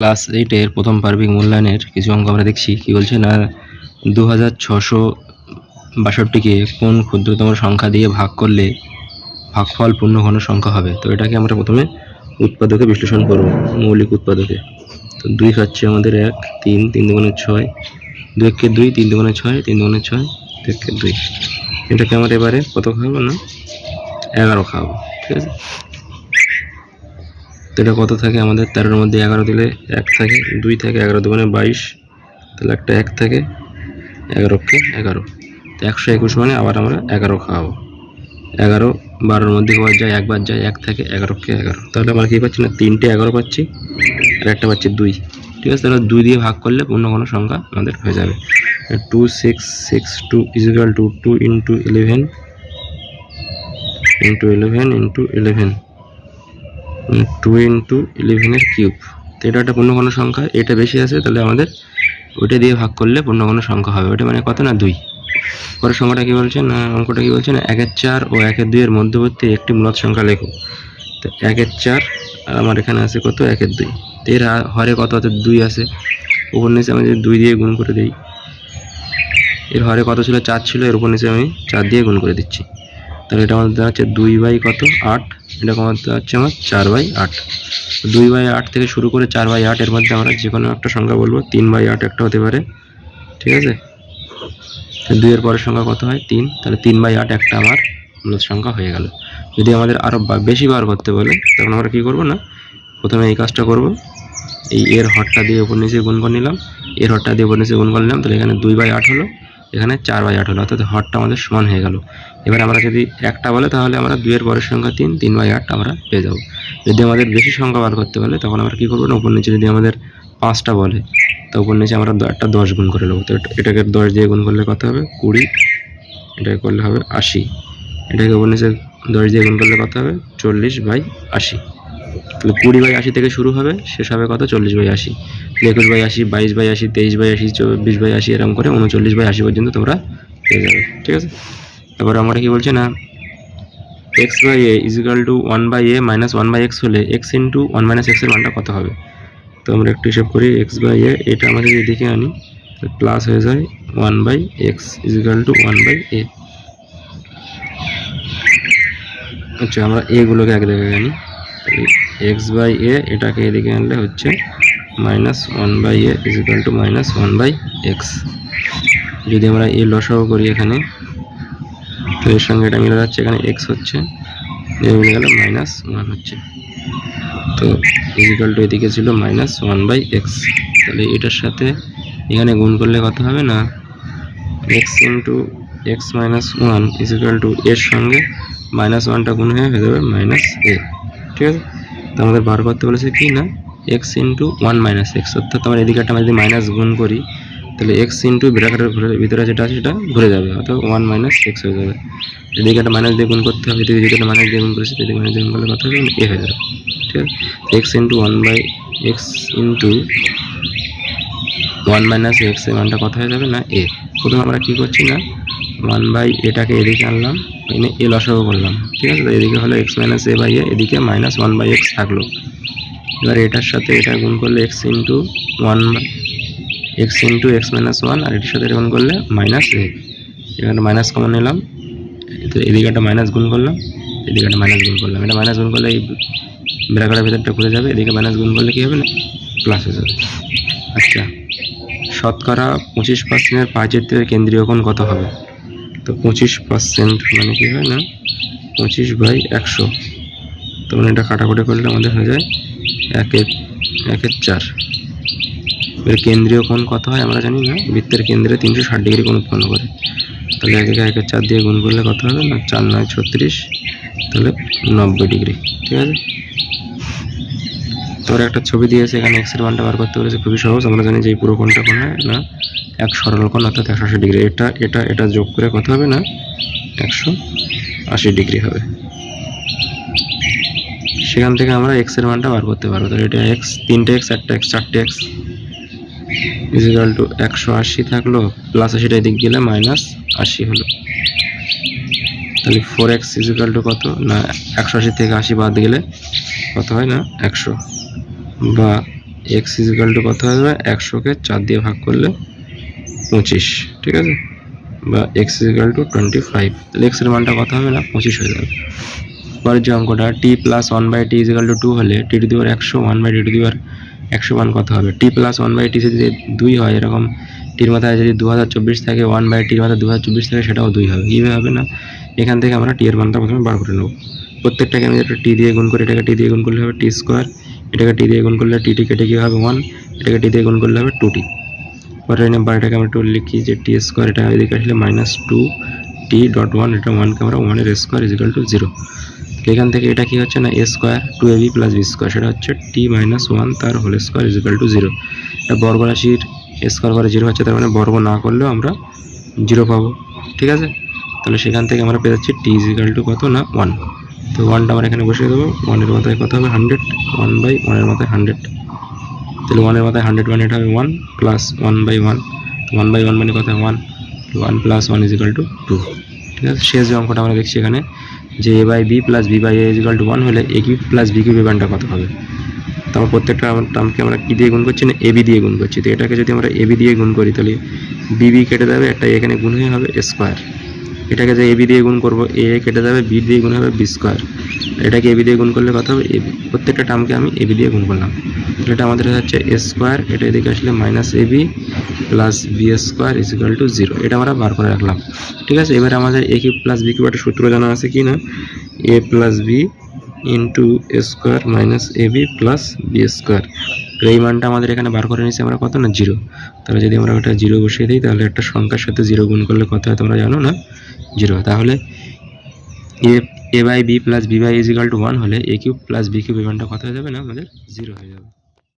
Class এইটের প্রথম পার্বিক মূল্যায়নের কিছু অঙ্ক আমরা দেখছি। কি বলছে? না দু হাজার ছশো বাষট্টিকে কোন ক্ষুদ্রতম সংখ্যা দিয়ে ভাগ করলে ভাগফল পূর্ণঘন সংখ্যা হবে? তো এটাকে আমরা প্রথমে উৎপাদকে বিশ্লেষণ করব, মৌলিক উৎপাদকে। তো দুই হচ্ছে আমাদের এক, তিন তিন দুগুণে ছয়, দু একে দুই, তিন দুগুণে ছয়, তিন দুগুণে ছয়, দু একে দুই। এটাকে আমরা এবারে কত খাওয়াবো না? এগারো খাব ঠিক আছে? তো এটা কত থাকে? আমাদের তেরোর মধ্যে এগারো দিলে এক থাকে, দুই থাকে, এগারো দুগুণে বাইশ, তাহলে একটা এক থাকে, এগারোকে এগারো। তো একশো একুশ মানে আবার আমরা এগারো খাওয়াবো। এগারো বারোর মধ্যে কবার যায় একবার যায়, এক থাকে, এগারোকে এগারো। তাহলে আমরা কী পাচ্ছি না? তিনটে এগারো পাচ্ছি, আর একটা পাচ্ছি দুই। ঠিক আছে? তাহলে দুই দিয়ে ভাগ করলে অন্য কোনো সংখ্যা আমাদের হয়ে যাবে। Two six six two equal two two into eleven into eleven into eleven two into ইলেভেনের কিউব তো এটা একটা পূর্ণঘন সংখ্যা, এটা বেশি আছে, তাহলে আমাদের ওইটা দিয়ে ভাগ করলে পূর্ণঘন সংখ্যা হবে। ওটা মানে কত না দুই? পরের সংখ্যাটা কী বলছে না অঙ্কটা কী বলছে না? একের চার ও একের দুইয়ের মধ্যবর্তী একটি মূলত সংখ্যা লেখো। তো একের চার আর আমার এখানে আছে কত? একের দুই। তো এর হরে কত? আছে দুই আছে। উপর নিচে আমি যদি দুই দিয়ে গুণ করে দিই, এর হরে কত ছিল? চার ছিল। এর উপর নিচে আমি চার দিয়ে গুণ করে দিচ্ছি। তাহলে এটা আমাদের হচ্ছে দুই বাই কত? আট। এটা আমাদের হচ্ছে আমার চার বাই আট। দুই বাই আট থেকে শুরু করে চার বাই আট এর মধ্যে আমরা যে কোনো একটা সংখ্যা বলব, তিন বাই আট একটা হতে পারে। ঠিক আছে? দুইয়ের পরের সংখ্যা কত হয়? তিন। তাহলে তিন বাই আট একটা আমার মূলত সংখ্যা হয়ে গেল। যদি আমাদের আরও বেশি বার করতে বলে, তখন আমরা কী করব না? প্রথমে এই কাজটা করব। এই এর হরটা দিয়ে উপর নিচে গুণ করে নিলাম। এর হরটা দিয়ে উপর নিচে গুণ করে নিলাম। তাহলে এখানে দুই বাই আট হলো। এখানে চার বাই আট হলো, অর্থাৎ হরটা আমাদের সমান হয়ে গেল। এবার আমরা যদি একটা বলে, তাহলে আমরা দুইয়ের পরের সংখ্যা তিন তিন বাই আট আমরা পেয়ে যাব। যদি আমাদের বেশি সংখ্যা বার করতে বলে, তখন আমরা কী করব না, উপর নিচে যদি আমাদের পাঁচটা বলে, তো উপর নিচে আমরা একটা দশ গুণ করে নেব। তো এটাকে দশ দিয়ে গুণ করলে কত হবে? কুড়ি। এটাকে করলে হবে আশি। এটাকে উপর নিচে দশ দিয়ে গুণ করলে কত হবে? চল্লিশ বাই আশি। তাহলে কুড়ি বাই আশি থেকে শুরু হবে, শেষ হবে কত? চল্লিশ বাই আশি। একুশ বাই আশি, বাইশ বাই আশি, তেইশ বাই আশি, চব্বিশ বাই আশি, এরকম করে উনচল্লিশ বাই আশি পর্যন্ত তোমরা পেয়ে যাবে, ঠিক আছে? এবার আমরা কি বলছি না? X by A equal two one by A minus one by X হলে এক্স ইন্টু ওয়ান মাইনাস এক্সের মানটা কত হবে? তো আমরা একটু হিসাব করি এক্স বাই এ এটা আমরা যদি এদিকে আনি প্লাস হয়ে যায় one by X equal two one by A আচ্ছা আমরা এগুলোকে এক জায়গায় আনি এক্স বাই এ এটাকে এদিকে আনলে হচ্ছে minus one by A equal two minus one by X যদি আমরা এ লসাও করি এখানে, তো এর সঙ্গে এটা মিলে যাচ্ছে এখানে এক্স হচ্ছে মিলে গেলে মাইনাস ওয়ান হচ্ছে। তো ইজিক্যাল টু এদিকে ছিল মাইনাস ওয়ান বাই এক্স তাহলে এটার সাথে এখানে গুণ করলে কত হবে না? X into X minus one equal two এর সঙ্গে মাইনাস ওয়ানটা গুণ হয়ে হয়ে যাবে মাইনাস এ ঠিক আছে? তো আমাদের বার করতে বলেছে কি না? X into one minus X অর্থাৎ আমরা এদিকে একটা যদি মাইনাস গুণ করি, তাহলে এক্স ইন্টু ব্র্যাকেটের ভিতরে যেটা আছে সেটা ঘুরে যাবে, অর্থাৎ ওয়ান মাইনাস এক্স হয়ে যাবে। এদিকে একটা মাইনাস দিয়ে গুণ করতে হবে এদিকে যদি একটা মাইনাস দিয়ে গুণ করেছি এদিকে মাইনাস দিয়ে গুণ করলে কত হবে? এ হয়ে যাবে। ঠিক আছে? X into one by X into one minus এক্সের মানটা কত হয়ে যাবে না এ প্রথমে আমরা কী করছি না ওয়ান বাই এটাকে এদিকে আনলাম, এনে এ লসাগু করলাম। ঠিক আছে? এদিকে হলো X minus A by A এদিকে মাইনাস ওয়ান বাই এক্স থাকল। এবার এটার সাথে এটা গুণ করলে X into one X into X minus one আর এটার সাথে এটা গুণ করলে মাইনাস এ এখানে মাইনাস কমন নিলাম। তো এদিকে একটা মাইনাস গুণ করলাম। এদিকে একটা মাইনাস গুণ করলাম। এটা মাইনাস গুণ করলে এই ব্র্যাকেটের ভিতরটা ঘুরে যাবে। এদিকে মাইনাস গুণ করলে কী হবে না? প্লাস হয়ে যাবে। আচ্ছা। শতকরা পঁচিশ পার্সেন্টের পাঁচের কেন্দ্রীয় কোণ কত হবে? তো পঁচিশ পার্সেন্ট মানে কী হয় না? পঁচিশ বাই একশো। তো মানে এটা কাটাকুটি করলে আমাদের হয়ে যায় একের একের চার। এর কেন্দ্রীয় কোণ কত হয় আমরা জানি না। বৃত্তের কেন্দ্রে তিনশো ষাট ডিগ্রি কোণ উৎপন্ন করে। তাহলে একে একের চার দিয়ে গুণ করলে কত হবে? না, চার নয়, ছত্রিশ। তাহলে নব্বই ডিগ্রি। ঠিক আছে? তোর একটা ছবি দিয়েছে, এখানে এক্সের মানটা বার করতে বলেছে খুবই সহজ। আমরা জানি যে এই পুরো কোণটা কোণ হয় না, এক সরল কোণ অর্থাৎ একশো আশি ডিগ্রি। এটা এটা এটা যোগ করে কত হবে না? একশো আশি ডিগ্রি হবে। সেখান থেকে আমরা এক্সের মানটা বার করতে পারব। তাহলে এটা এক্স তিনটে এক্স একটা এক্স চারটে এক্স ইজিক্যাল টু একশো আশি থাকল প্লাস আশিটা এদিক গেলে মাইনাস আশি হলো। তাহলে ফোর এক্স ইজিক্যাল টু কত? না, একশো আশি থেকে আশি বাদ গেলে কত হয় না? একশো। বা এক্স ইজিক্যাল টু কত হবে একশোকে চার দিয়ে ভাগ করলে পঁচিশ, ঠিক আছে? বা X equal two twenty five তাহলে এক্সের মানটা কত হবে না? পঁচিশ হয়ে যাবে। পরের যে অঙ্কটা T plus one by T equal two two হলে টি টু দিবার একশো ওয়ান বাই টি টু দিবার একশো ওয়ান কত হবে? T plus one by T যদি দুই হয়, এরকম টির মাথায় যদি দু হাজার চব্বিশ থাকে ওয়ান বাই টির মাথায় দু হাজার চব্বিশ থাকে, সেটাও দুই হবে। কীভাবে হবে না? এখান থেকে আমরা টি এর মানটা প্রথমে বার করে নেব। প্রত্যেকটাকে আমি একটা টি দিয়ে গুণ করি, এটাকে টি দিয়ে গুণ করলে হবে টি স্কোয়ার এটাকে টি দিয়ে গুণ করলে টি টি কেটে গিয়ে হবে ওয়ান এটাকে টি দিয়ে গুণ করলে হবে টু টি পরে নাম্বার এটাকে আমরা একটু লিখি যে টি স্কোয়ার এটা এদিকে আসলে minus two T dot one এটা ওয়ানকে আমরা ওয়ানের স্কোয়ার ইজিক্যাল টু জিরো এখান থেকে এটা কি হচ্ছে না? A square two A B plus B square সেটা হচ্ছে টি মাইনাস ওয়ান তার whole square equal two zero এটা বর্গ রাশির স্কোয়ার করে জিরো হচ্ছে, তার মানে বর্গ না করলেও আমরা জিরো পাবো, ঠিক আছে? তাহলে সেখান থেকে আমরা পেয়ে যাচ্ছি টি ইজিক্যাল টু কত না ওয়ান তো ওয়ানটা আমরা এখানে বসিয়ে দেবো ওয়ানের মাথায় কত হবে হান্ড্রেড ওয়ান বাই ওয়ানের মাথায় হান্ড্রেড তাহলে ওয়ানের মাথায় হান্ড্রেড মানে এটা হবে one plus one by one one by one মানে কত? One one plus one equal two two ঠিক আছে? শেষ যে অঙ্কটা আমরা দেখছি এখানে, যে A by B plus B by A equal two one হলে এ কিউব প্লাস বি কিউবের মানটা কত হবে? তারপর প্রত্যেকটা টার্মকে আমরা কী দিয়ে গুণ করছি না এবি দিয়ে গুণ করছি। তো এটাকে যদি আমরা এবি দিয়ে গুণ করি, তাহলে বিবি কেটে দেবে, একটা এখানে গুণ হয়ে হবে স্কোয়ার এটাকে যে এবি দিয়ে গুণ করব এ কেটে যাবে বি দিয়ে গুণ হবে বি স্কোয়ার এটাকে এবি দিয়ে গুণ করলে কত হবে? এবি প্রত্যেকটা টার্মকে আমি এবি দিয়ে গুণ করলাম। তাহলে এটা আমাদের হচ্ছে এ স্কোয়ার এটা এদিকে আসলে minus AB plus B square equal two zero এটা আমরা বার করে রাখলাম। ঠিক আছে? এবার আমাদের A cube plus B cube একটা সূত্র জানা আছে কি না? A plus B into A square minus A B plus B square এই মানটা আমাদের এখানে বার করে নিয়েছি আমরা কত না? জিরো তাহলে যদি আমরা ওটা জিরো বসিয়ে দিই, তাহলে একটা সংখ্যার সাথে জিরো গুণ করলে কত হয় তোমরা জানো না? জিরো তাহলে A A by B plus B by equal two one হলে A cube plus B cube এই মানটা কত হয়ে যাবে না? আমাদের জিরো হয়ে যাবে।